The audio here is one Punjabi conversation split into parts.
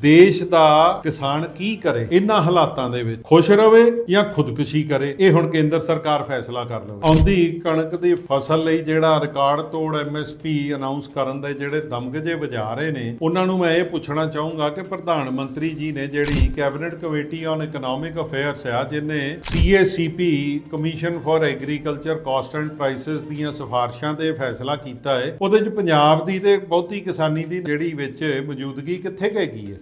ਦੇਸ਼ ਦਾ ਕਿਸਾਨ ਕੀ ਕਰੇ? ਇਹਨਾਂ ਹਾਲਾਤਾਂ ਦੇ ਵਿੱਚ ਖੁਸ਼ ਰਵੇ ਜਾਂ ਖੁਦਕੁਸ਼ੀ ਕਰੇ? ਇਹ ਹੁਣ ਕੇਂਦਰ ਸਰਕਾਰ ਫੈਸਲਾ ਕਰ ਲਵੇ। ਆਉਂਦੀ ਕਣਕ ਦੀ ਫਸਲ ਲਈ ਜਿਹੜਾ ਰਿਕਾਰਡ ਤੋੜ ਐਮਐਸਪੀ ਅਨਾਉਂਸ ਕਰਨ ਦੇ ਜਿਹੜੇ ਦਮਗਜੇ ਵਜਾ ਰਹੇ ਨੇ, ਉਹਨਾਂ ਨੂੰ ਮੈਂ ਇਹ ਪੁੱਛਣਾ ਚਾਹੂੰਗਾ ਕਿ ਪ੍ਰਧਾਨ ਮੰਤਰੀ ਜੀ ਨੇ ਜਿਹੜੀ cabinet committee on economic affairs ਆ, ਜਿਹਨੇ CACP commission for agriculture cost and prices ਦੀਆਂ ਸਿਫਾਰਸ਼ਾਂ ਤੇ ਫੈਸਲਾ ਕੀਤਾ ਹੈ, ਉਹਦੇ 'ਚ ਪੰਜਾਬ ਦੀ ਤੇ ਬਹੁਤੀ ਕਿਸਾਨੀ ਦੀ ਜਿਹੜੀ ਵਿੱਚ ਮੌਜੂਦਗੀ ਕਿੱਥੇ ਕੁ ਹੈਗੀ ਹੈ?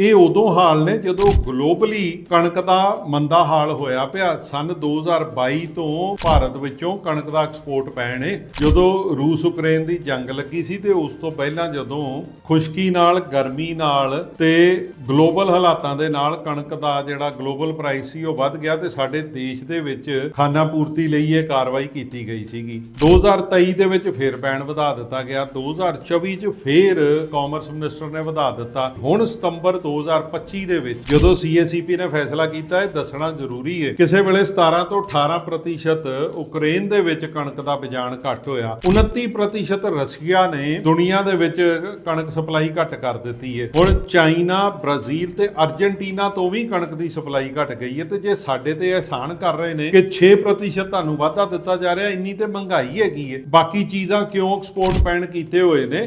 ਇਹ ਉਦੋਂ ਹਾਲ ਨੇ ਜਦੋਂ ਗਲੋਬਲੀ ਕਣਕ ਦਾ ਮੰਦਾ ਹਾਲ ਹੋਇਆ ਪਿਆ। ਸਨ 2022 ਤੋਂ ਭਾਰਤ ਵਿੱਚੋਂ ਕਣਕ ਦਾ ਐਕਸਪੋਰਟ ਪੈਣੇ ਜਦੋਂ ਰੂਸ ਯੂਕਰੇਨ ਦੀ ਜੰਗ ਲੱਗੀ ਸੀ ਤੇ ਉਸ ਤੋਂ ਪਹਿਲਾਂ ਜਦੋਂ ਖੁਸ਼ਕੀ ਨਾਲ, ਗਰਮੀ ਨਾਲ ਤੇ ਗਲੋਬਲ ਹਾਲਾਤਾਂ ਦੇ ਨਾਲ ਕਣਕ ਦਾ ਜਿਹੜਾ ਗਲੋਬਲ ਪ੍ਰਾਈਸ ਸੀ ਉਹ ਵੱਧ ਗਿਆ ਤੇ ਸਾਡੇ ਦੇਸ਼ ਦੇ ਵਿੱਚ ਖਾਨਾ ਪੂਰਤੀ ਲਈ ਇਹ ਕਾਰਵਾਈ ਕੀਤੀ ਗਈ ਸੀਗੀ। 2023 ਦੇ ਵਿੱਚ ਫੇਰ ਪੈਣ ਵਧਾ ਦਿੱਤਾ ਗਿਆ। 2024 ਚ ਫੇਰ ਕਾਮਰਸ ਮਿਨਿਸਟਰ ਨੇ ਵਧਾ ਦਿੱਤਾ। ਹੁਣ ਸਤੰਬਰ 2025 ਦੇ ਵਿੱਚ ਜਦੋਂ ਸੀਏਸੀਪੀ ਨੇ ਫੈਸਲਾ ਕੀਤਾ, ਇਹ ਦੱਸਣਾ ਜ਼ਰੂਰੀ ਹੈ ਕਿਸੇ ਵੇਲੇ 17 ਤੋਂ 18% ਯੂਕਰੇਨ ਦੇ ਵਿੱਚ ਕਣਕ ਦਾ ਬਿਜਾਨ ਘੱਟ ਹੋਇਆ। 29% ਰਸ਼ੀਆ ਨੇ ਦੁਨੀਆ ਦੇ ਵਿੱਚ ਕਣਕ ਸਪਲਾਈ ਘੱਟ ਕਰ ਦਿੱਤੀ ਹੈ ਹੁਣ ਚਾਈਨਾ, ਬ੍ਰਾਜ਼ੀਲ ਤੇ ਅਰਜنٹੀਨਾ ਤੋਂ ਵੀ ਕਣਕ ਦੀ ਸਪਲਾਈ ਘਟ ਗਈ ਹੈ ਤੇ ਜੇ ਸਾਡੇ ਤੇ ਅਹਿਸਾਨ ਕਰ ਰਹੇ ਨੇ ਕਿ 6% ਤੁਹਾਨੂੰ ਵਾਧਾ ਦਿੱਤਾ ਜਾ ਰਿਹਾ, ਇੰਨੀ ਤੇ ਮਹਿੰਗਾਈ ਹੈਗੀ ਹੈ ਬਾਕੀ ਚੀਜ਼ਾਂ ਕਿਉਂ ਐਕਸਪੋਰਟ ਪੈਣ ਕੀਤੇ ਹੋਏ ਨੇ?